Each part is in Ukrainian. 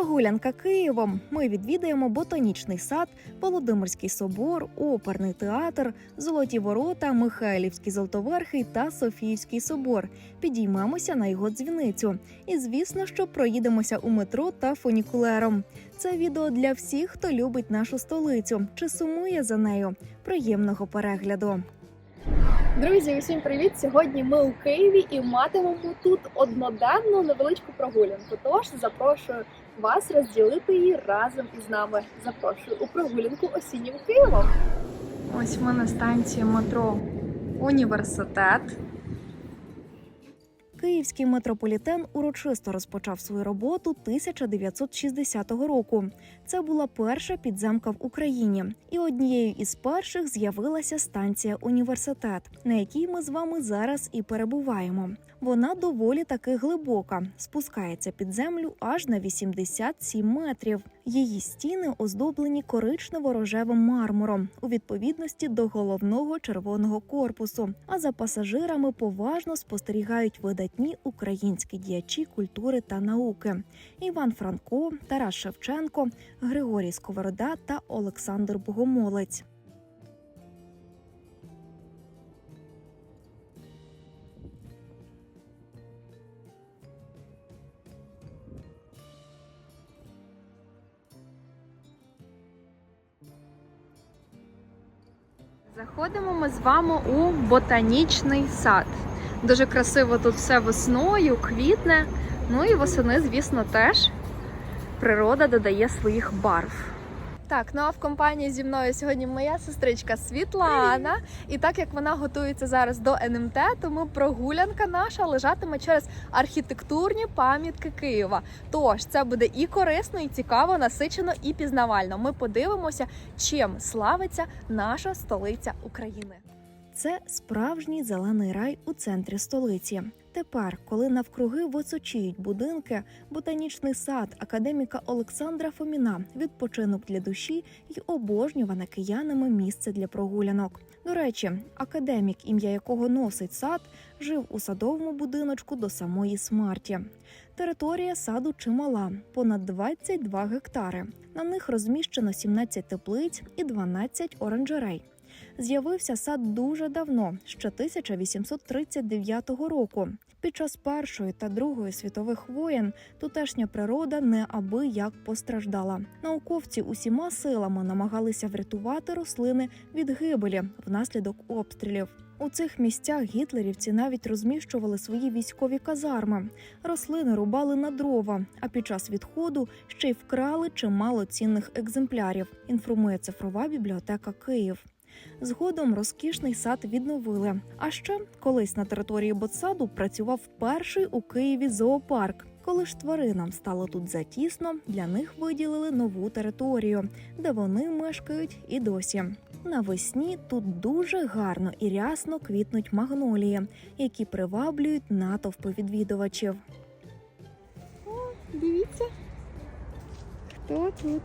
Прогулянка Києвом. Ми відвідаємо ботанічний сад, Володимирський собор, оперний театр, Золоті ворота, Михайлівський Золотоверхий та Софіївський собор. Підіймемося на його дзвіницю. І звісно, що проїдемося у метро та фунікулером. Це відео для всіх, хто любить нашу столицю чи сумує за нею. Приємного перегляду. Друзі, усім привіт! Сьогодні ми у Києві і матимемо тут одноденну невеличку прогулянку. Тож запрошую вас розділити її разом із нами. Запрошую у прогулянку осіннім Києвом. Ось ми на станції метро Університет. Київський метрополітен урочисто розпочав свою роботу 1960 року. Це була перша підземка в Україні, і однією із перших з'явилася станція Університет, на якій ми з вами зараз і перебуваємо. Вона доволі таки глибока, спускається під землю аж на 87 метрів. Її стіни оздоблені коричнево-рожевим мармуром у відповідності до головного червоного корпусу. А за пасажирами поважно спостерігають видатні українські діячі культури та науки: Іван Франко, Тарас Шевченко, Григорій Сковорода та Олександр Богомолець. Заходимо ми з вами у ботанічний сад. Дуже красиво тут все весною, квітне. Ну і восени, звісно, теж природа додає своїх барв. Так, ну а в компанії зі мною сьогодні моя сестричка Світлана. І так як вона готується зараз до НМТ, тому прогулянка наша лежатиме через архітектурні пам'ятки Києва. Тож це буде і корисно, і цікаво, насичено, і пізнавально. Ми подивимося, чим славиться наша столиця України. Це справжній зелений рай у центрі столиці. Тепер, коли навкруги височіють будинки, ботанічний сад академіка Олександра Фоміна, відпочинок для душі й обожнюване киянами місце для прогулянок. До речі, академік, ім'я якого носить сад, жив у садовому будиночку до самої смерті. Територія саду чимала понад 22 гектари. На них розміщено 17 теплиць і 12 оранжерей. З'явився сад дуже давно, ще 1839 року. Під час Першої та Другої світових воєн тутешня природа неабияк постраждала. Науковці усіма силами намагалися врятувати рослини від гибелі внаслідок обстрілів. У цих місцях гітлерівці навіть розміщували свої військові казарми. Рослини рубали на дрова, а під час відходу ще й вкрали чимало цінних екземплярів. Інформує цифрова бібліотека Київ. Згодом розкішний сад відновили. А ще колись на території ботсаду працював перший у Києві зоопарк. Коли ж тваринам стало тут затісно, для них виділили нову територію, де вони мешкають і досі. Навесні тут дуже гарно і рясно квітнуть магнолії, які приваблюють натовпи відвідувачів. Дивіться, хто тут.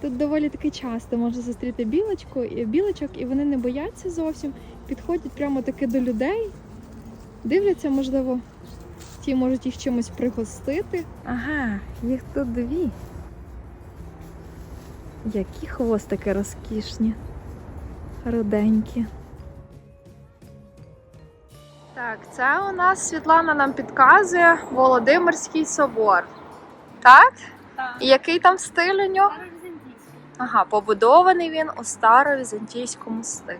Тут доволі таки часто можна зустріти білочку і білочок, і вони не бояться зовсім. Підходять прямо таки до людей, дивляться, можливо, ті можуть їх чимось пригостити. Ага, їх тут дві. Які хвостики розкішні, руденькі. Так, це у нас Світлана нам підказує Володимирський собор. Так? Так. І який там стиль у нього? Ага, побудований він у старовізантійському стилі.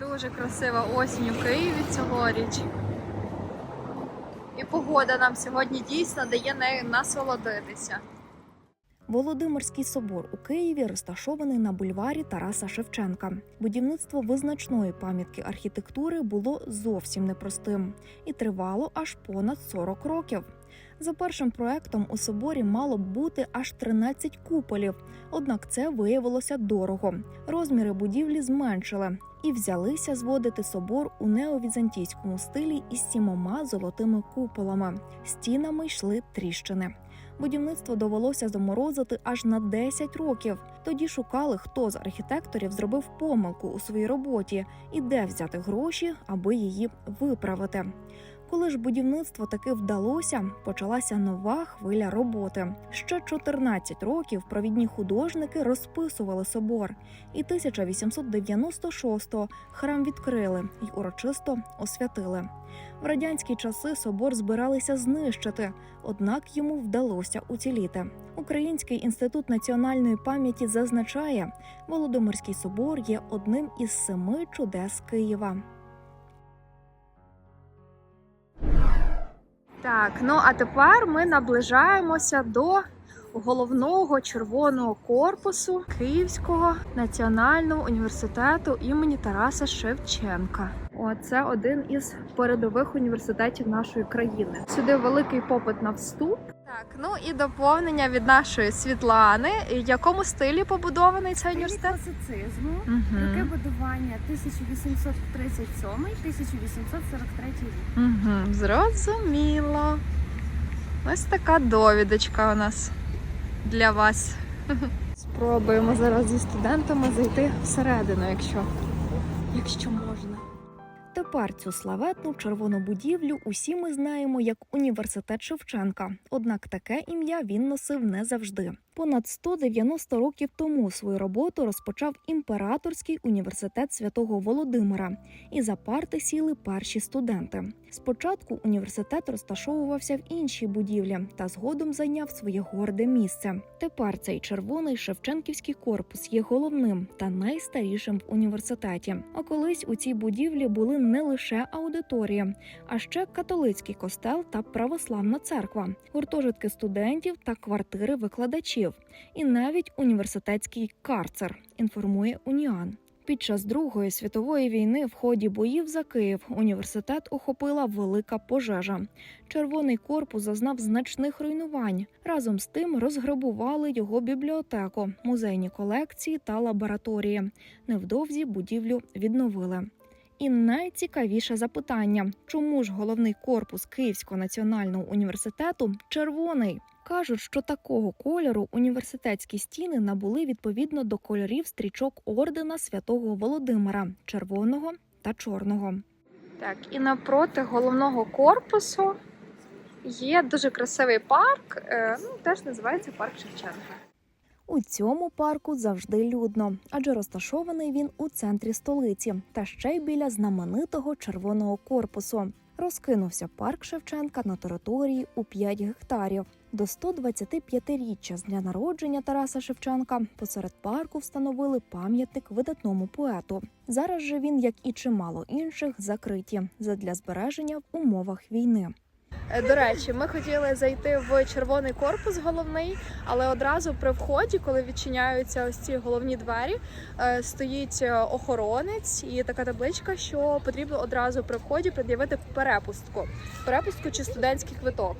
Дуже красива осінь у Києві цьогоріч. І погода нам сьогодні дійсно дає нею насолодитися. Володимирський собор у Києві розташований на бульварі Тараса Шевченка. Будівництво визначної пам'ятки архітектури було зовсім непростим і тривало аж понад 40 років. За першим проектом у соборі мало б бути аж 13 куполів, однак це виявилося дорого. Розміри будівлі зменшили і взялися зводити собор у неовізантійському стилі із сімома золотими куполами. Стінами йшли тріщини. Будівництво довелося заморозити аж на 10 років. Тоді шукали, хто з архітекторів зробив помилку у своїй роботі і де взяти гроші, аби її виправити. Коли ж будівництво таки вдалося, почалася нова хвиля роботи. Ще 14 років провідні художники розписували собор, і 1896-го храм відкрили й урочисто освятили. В радянські часи собор збиралися знищити, однак йому вдалося уціліти. Український інститут національної пам'яті зазначає, Володимирський собор є одним із семи чудес Києва. Так, ну а тепер ми наближаємося до головного червоного корпусу Київського національного університету імені Тараса Шевченка. О, це один із передових університетів нашої країни. Сюди великий попит на вступ. Так, ну і доповнення від нашої Світлани. В якому стилі побудований цей університет? класицизму, Угу. роки будування 1837-1843 рік. Угу, зрозуміло. Ось така довідочка у нас для вас. Спробуємо зараз зі студентами зайти всередину, якщо, якщо можна. Тепер цю славетну червону будівлю усі ми знаємо як університет Шевченка. Однак таке ім'я він носив не завжди. Понад 190 років тому свою роботу розпочав імператорський університет святого Володимира, і за парти сіли перші студенти. Спочатку університет розташовувався в іншій будівлі та згодом зайняв своє горде місце. Тепер цей червоний Шевченківський корпус є головним та найстарішим в університеті. А колись у цій будівлі були не лише аудиторія, а ще католицький костел та православна церква, гуртожитки студентів та квартири викладачів, і навіть університетський карцер. Інформує Уніан. Під час Другої світової війни в ході боїв за Київ університет охопила велика пожежа. Червоний корпус зазнав значних руйнувань. Разом з тим розграбували його бібліотеку, музейні колекції та лабораторії. Невдовзі будівлю відновили. І найцікавіше запитання: чому ж головний корпус Київського національного університету червоний? Кажуть, що такого кольору університетські стіни набули відповідно до кольорів стрічок ордена святого Володимира червоного та чорного. Так, і напроти головного корпусу є дуже красивий парк. е, Ну, теж називається парк Шевченка. У цьому парку завжди людно, адже розташований він у центрі столиці та ще й біля знаменитого червоного корпусу. Розкинувся парк Шевченка на території у 5 гектарів. До 125-річчя з дня народження Тараса Шевченка посеред парку встановили пам'ятник видатному поету. Зараз же він, як і чимало інших, закриті задля збереження в умовах війни. Е, До речі, ми хотіли зайти в червоний корпус головний, але одразу при вході, коли відчиняються ось ці головні двері, е, стоїть е, охоронець і така табличка, що потрібно одразу при вході пред'явити перепустку. Перепустку чи студентський квиток.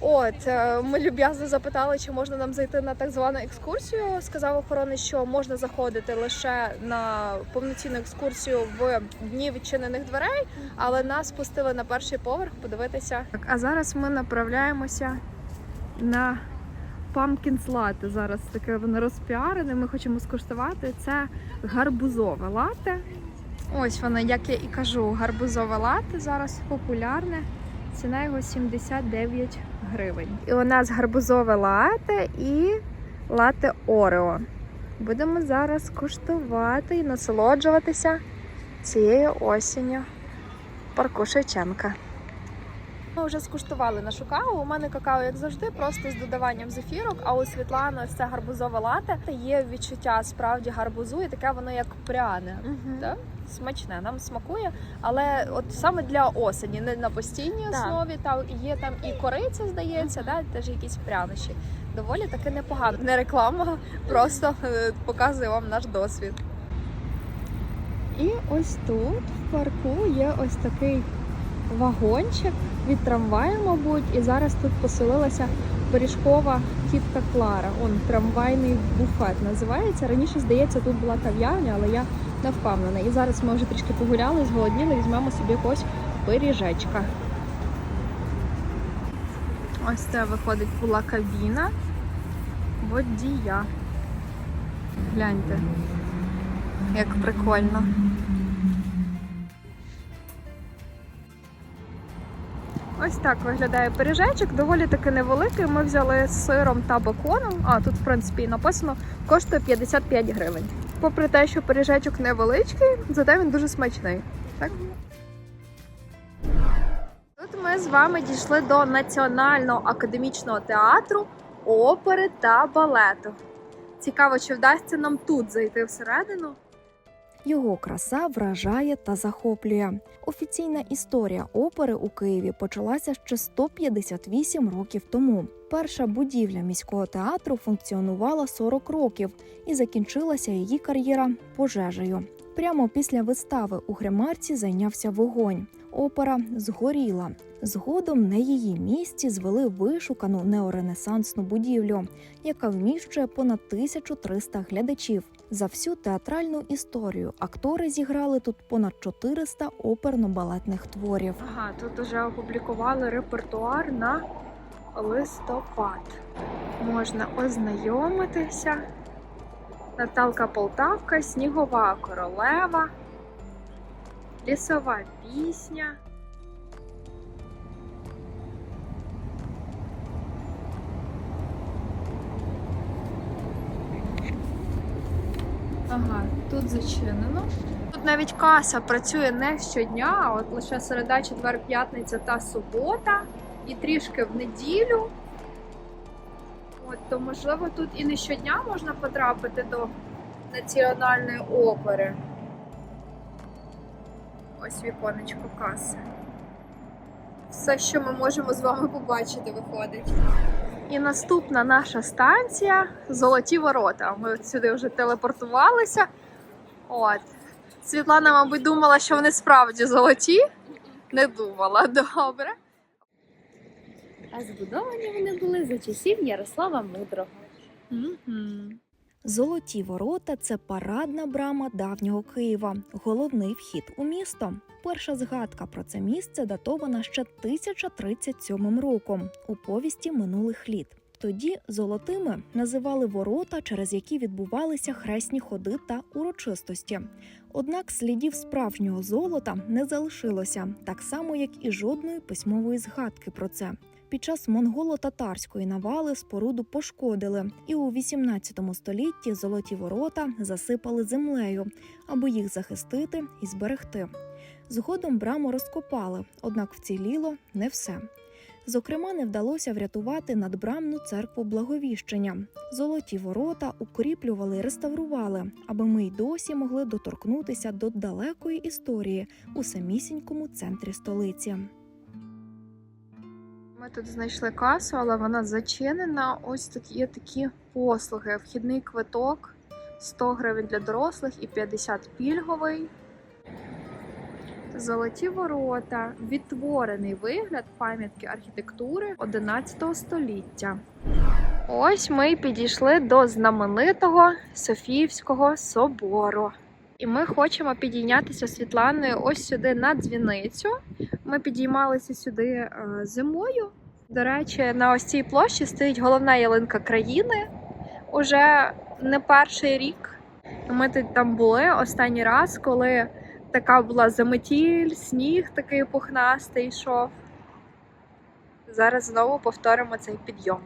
От е, ми люб'язно запитали, чи можна нам зайти на так звану екскурсію. Сказав охоронець, що можна заходити лише на повноцінну екскурсію в дні відчинених дверей, але нас пустили на перший поверх подивитися. Так, а зараз ми направляємося на Pumpkins Latte. Зараз таке воно розпіарене. Ми хочемо скуштувати. Це гарбузове лате. Ось воно, як я і кажу, гарбузове лате зараз популярне. Ціна його 79 гривень. І у нас гарбузове лате і лате Орео. Будемо зараз куштувати і насолоджуватися цією осінню парку Шевченка. Ми вже скуштували нашу каву. У мене какао, як завжди, просто з додаванням зефірок. А у Світлани це гарбузове лате. Є відчуття справді гарбузу, і таке воно як пряне. Так? Смачне, нам смакує, але от саме для осені, не на постійній основі. Та є там і кориця, здається, да, теж якісь прянощі. Доволі таки непогано. Не реклама, просто е, показує вам наш досвід. І ось тут в парку є ось такий вагончик від трамваю, мабуть, і зараз тут поселилася пиріжкова тітка Клара. Он трамвайний буфет називається. Раніше, здається, тут була кав'ярня, але я не впевнена. І зараз ми вже трішки погуляли, зголодніли, візьмемо собі якогось пиріжечка. Ось це виходить була кабіна водія. Гляньте, як прикольно. Ось так виглядає пиріжечок, доволі таки невеликий. Ми взяли з сиром та беконом. А тут, в принципі, написано, коштує 55 гривень. Попри те, що пиріжечок невеличкий, зате він дуже смачний. Так? Тут ми з вами дійшли до Національного академічного театру, опери та балету. Цікаво, чи вдасться нам тут зайти всередину. Його краса вражає та захоплює. Офіційна історія опери у Києві почалася ще 158 років тому. Перша будівля міського театру функціонувала 40 років і закінчилася її кар'єра пожежею. Прямо після вистави у гримарці зайнявся вогонь. Опера згоріла. Згодом на її місці звели вишукану неоренесансну будівлю, яка вміщує понад 1300 глядачів. За всю театральну історію актори зіграли тут понад 400 оперно-балетних творів. Ага, тут уже опублікували репертуар на листопад. Можна ознайомитися. Наталка Полтавка, Снігова королева, Лісова пісня. Ага, тут зачинено. Тут навіть каса працює не щодня, а от лише середа, четвер, п'ятниця та субота, і трішки в неділю. От, то можливо тут і не щодня можна потрапити до національної опери. Ось віконечко каси. Все, що ми можемо з вами побачити, виходить. І наступна наша станція Золоті ворота. Ми от сюди вже телепортувалися. От. Світлана, мабуть, думала, що вони справді золоті. Не думала, добре. А збудовані вони були за часів Ярослава Мудрого. Золоті ворота це парадна брама давнього Києва, головний вхід у місто. Перша згадка про це місце датована ще 1037 роком у повісті минулих літ. Тоді золотими називали ворота, через які відбувалися хресні ходи та урочистості. Однак слідів справжнього золота не залишилося, так само як і жодної письмової згадки про це. Під час монголо-татарської навали споруду пошкодили, і у 18 столітті золоті ворота засипали землею, аби їх захистити і зберегти. Згодом браму розкопали, однак вціліло не все. Зокрема, не вдалося врятувати надбрамну церкву Благовіщення. Золоті ворота укріплювали і реставрували, аби ми й досі могли доторкнутися до далекої історії у самісінькому центрі столиці. Тут знайшли касу, але вона зачинена. Ось тут є такі послуги: вхідний квиток 100 гривень для дорослих і 50 пільговий. Золоті ворота, відтворений вигляд пам'ятки архітектури 11 століття. Ось ми й підійшли до знаменитого Софіївського собору. І ми хочемо підійнятися Світланою ось сюди на дзвіницю. Ми підіймалися сюди е, зимою. До речі, на ось цій площі стоїть головна ялинка країни уже не перший рік. Ми тут там були останній раз, коли така була заметіль, сніг такий пухнастий йшов. Зараз знову повторимо цей підйом.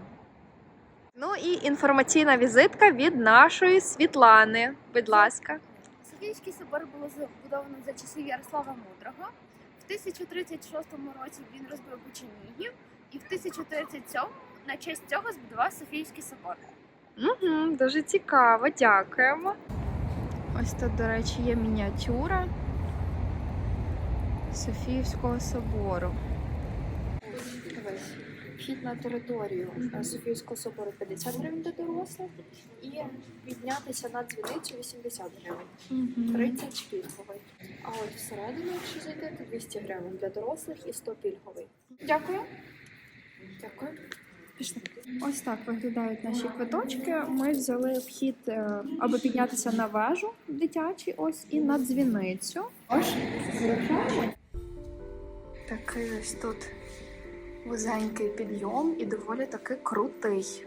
Ну і інформаційна візитка від нашої Світлани. Будь ласка. Софійський собор було збудовано за часів Ярослава Мудрого. В 1036 році він розбив Ученігів, і в 1037 на честь цього збудував Софійський собор. Угу, дуже цікаво, дякуємо. Ось тут, до речі, є мініатюра Софіївського собору. Вхід на територію е, Софійського собору 50 гривень для дорослих і піднятися на дзвіницю 80 гривень, 30 пільговий. А от всередину, якщо зайти, то 200 гривень для дорослих і 100 пільговий. Дякую. Дякую. Пішли. Ось так виглядають наші квиточки. Ми взяли вхід, е, аби піднятися на вежу дитячий, ось і на дзвіницю. Ось Такий ось тут вузенький підйом і доволі таки крутий.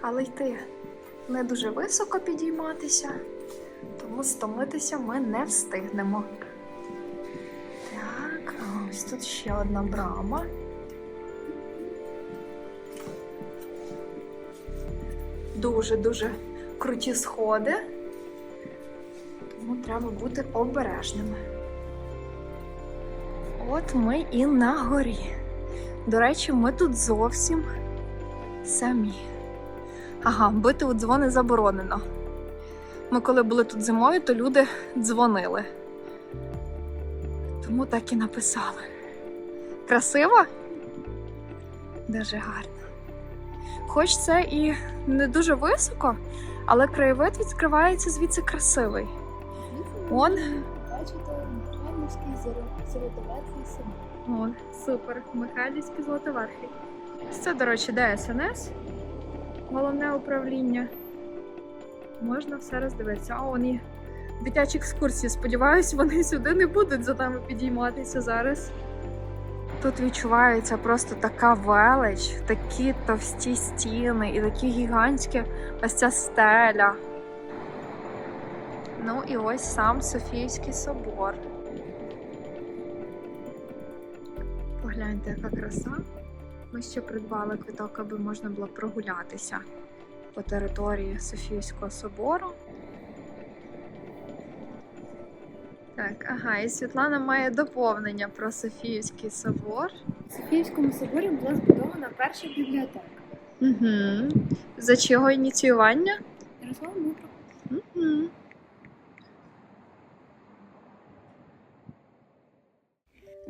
Але йти не дуже високо підійматися, тому стомитися ми не встигнемо. Так, ось тут ще одна брама. Дуже-дуже круті сходи. Тому треба бути обережними. От ми і на горі. До речі, ми тут зовсім самі. Ага, бити у дзвони заборонено. Ми коли були тут зимою, то люди дзвонили. Тому так і написали. Красиво? Дуже гарно. Хоч це і не дуже високо, але краєвид відкривається звідси красивий. Он. Бачите, Михайлівський золотоверхий собор. О, супер. Михайлівські золотоверхи. Це, до речі, ДСНС, головне управління. Можна все роздивитися. А вони дитячі екскурсії. Сподіваюсь, вони сюди не будуть за нами підійматися зараз. Тут відчувається просто така велич, такі товсті стіни і такі гігантські ось ця стеля. Ну і ось сам Софійський собор. Погляньте, яка краса. Ми ще придбали квиток, аби можна було прогулятися по території Софійського собору. Так, ага, і Світлана має доповнення про Софіївський собор. В Софіївському соборі була збудована перша бібліотека. Угу. За чого ініціювання? Ярослав Мудрик. Угу.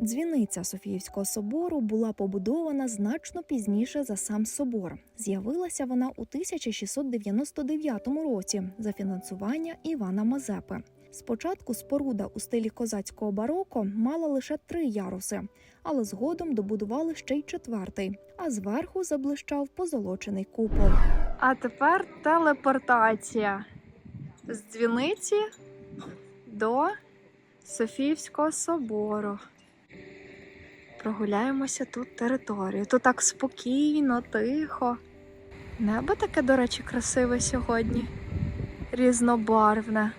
Дзвіниця Софіївського собору була побудована значно пізніше за сам собор. З'явилася вона у 1699 році за фінансування Івана Мазепи. Спочатку споруда у стилі козацького бароко мала лише три яруси, але згодом добудували ще й четвертий, а зверху заблищав позолочений купол. А тепер телепортація з дзвіниці до Софіївського собору. Прогуляємося тут територію. Тут так спокійно, тихо. Небо таке, до речі, красиве сьогодні. Різнобарвне.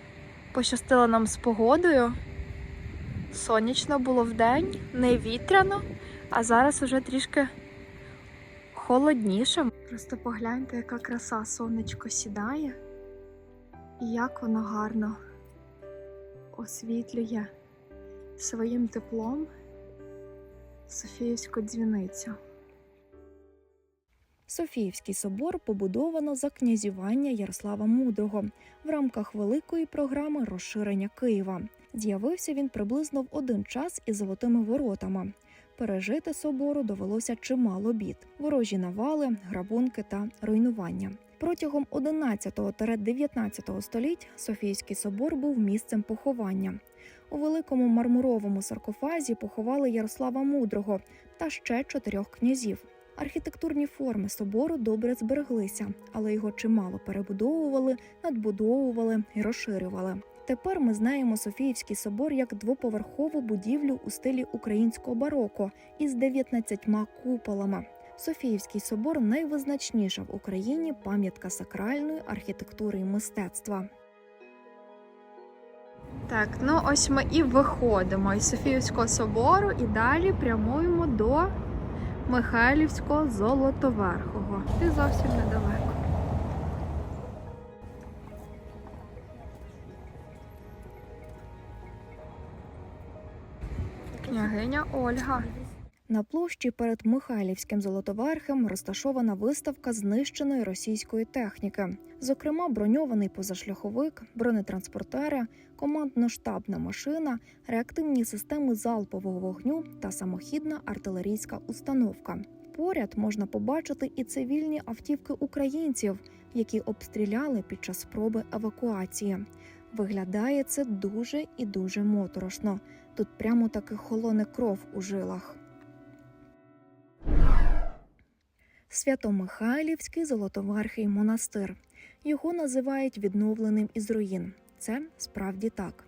Пощастило нам з погодою. Сонячно було вдень, не вітряно, а зараз уже трішки холодніше. Просто погляньте, яка краса сонечко сідає, і як воно гарно освітлює своїм теплом Софіївську дзвіницю. Софіївський собор побудовано за князювання Ярослава Мудрого в рамках великої програми розширення Києва. З'явився він приблизно в один час із золотими воротами. Пережити собору довелося чимало бід: ворожі навали, грабунки та руйнування. Протягом 11-19 століть Софійський собор був місцем поховання. У великому мармуровому саркофазі поховали Ярослава Мудрого та ще чотирьох князів. Архітектурні форми собору добре збереглися, але його чимало перебудовували, надбудовували і розширювали. Тепер ми знаємо Софіївський собор як двоповерхову будівлю у стилі українського бароко із 19 куполами. Софіївський собор найвизначніша в Україні пам'ятка сакральної архітектури і мистецтва. Так, ну ось ми і виходимо із Софіївського собору і далі прямуємо до Михайлівського Золотоверхого. І зовсім недалеко. Княгиня Ольга. На площі перед Михайлівським золотоверхом розташована виставка знищеної російської техніки, зокрема, броньований позашляховик, бронетранспортери, командно-штабна машина, реактивні системи залпового вогню та самохідна артилерійська установка. Поряд можна побачити і цивільні автівки українців, які обстріляли під час спроби евакуації. Виглядає це дуже і дуже моторошно. Тут прямо таки холоне кров у жилах. Свято-Михайлівський Золотоверхий монастир. Його називають відновленим із руїн. Це справді так.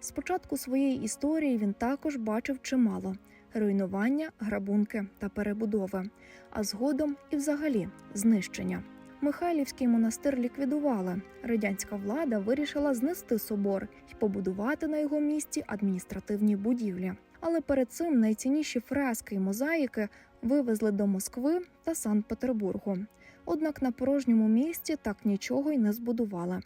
Спочатку своєї історії він також бачив чимало руйнування, грабунки та перебудови, а згодом і взагалі знищення. Михайлівський монастир ліквідували. Радянська влада вирішила знести собор і побудувати на його місці адміністративні будівлі. Але перед цим найцінніші фрески й мозаїки вивезли до Москви та Санкт-Петербургу. Однак на порожньому місці так нічого й не збудували.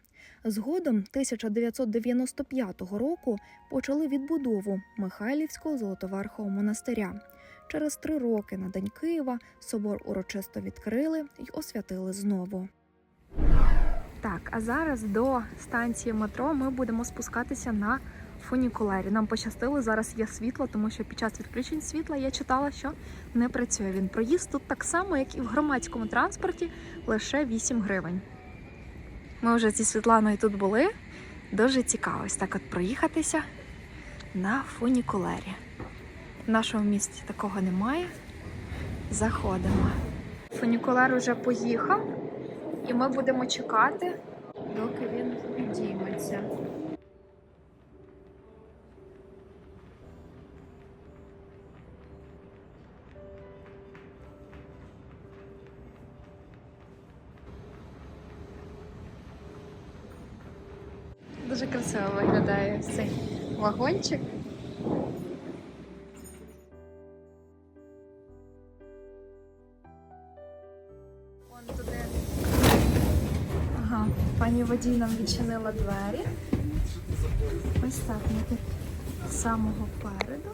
Згодом 1995 року почали відбудову Михайлівського золотоверхового монастиря. Через три роки на День Києва собор урочисто відкрили й освятили знову. Так, а зараз до станції метро ми будемо спускатися на фунікулері. Нам пощастило, зараз є світло, тому що під час відключень світла я читала, що не працює він. Проїзд тут так само, як і в громадському транспорті, лише 8 гривень. Ми вже зі Світланою тут були. Дуже цікаво ось так от проїхатися на фунікулері. В нашому місті такого немає. Заходимо. Фунікулер уже поїхав, і ми будемо чекати, доки він підійметься. Цей вагончик. Вон туди. Ага, пані водій нам відчинила двері. Ось так ми тут з самого переду.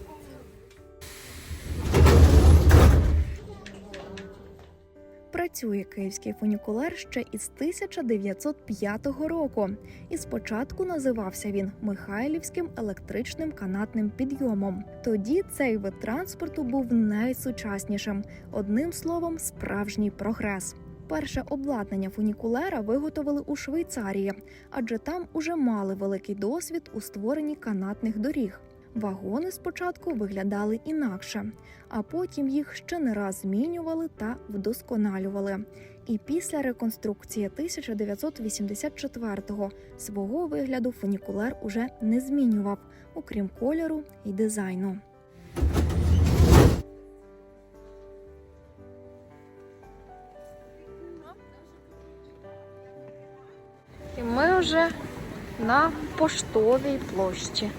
Працює київський фунікулер ще із 1905 року, і спочатку називався він Михайлівським електричним канатним підйомом. Тоді цей вид транспорту був найсучаснішим. Одним словом, справжній прогрес. Перше обладнання фунікулера виготовили у Швейцарії, адже там уже мали великий досвід у створенні канатних доріг. Вагони спочатку виглядали інакше, а потім їх ще не раз змінювали та вдосконалювали. І після реконструкції 1984-го свого вигляду фунікулер уже не змінював, окрім кольору і дизайну. І ми вже на поштовій площі.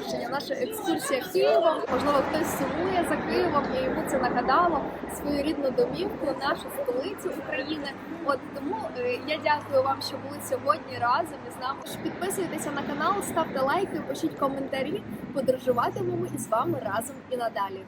Добігла наша екскурсія Києвом. Можливо, хтось сумує за Києвом і йому це нагадало свою рідну домівку, нашу столицю України. От тому е, я дякую вам, що були сьогодні разом із нами. Підписуйтеся на канал, ставте лайки, пишіть коментарі. Подорожуватимемо із вами разом і надалі.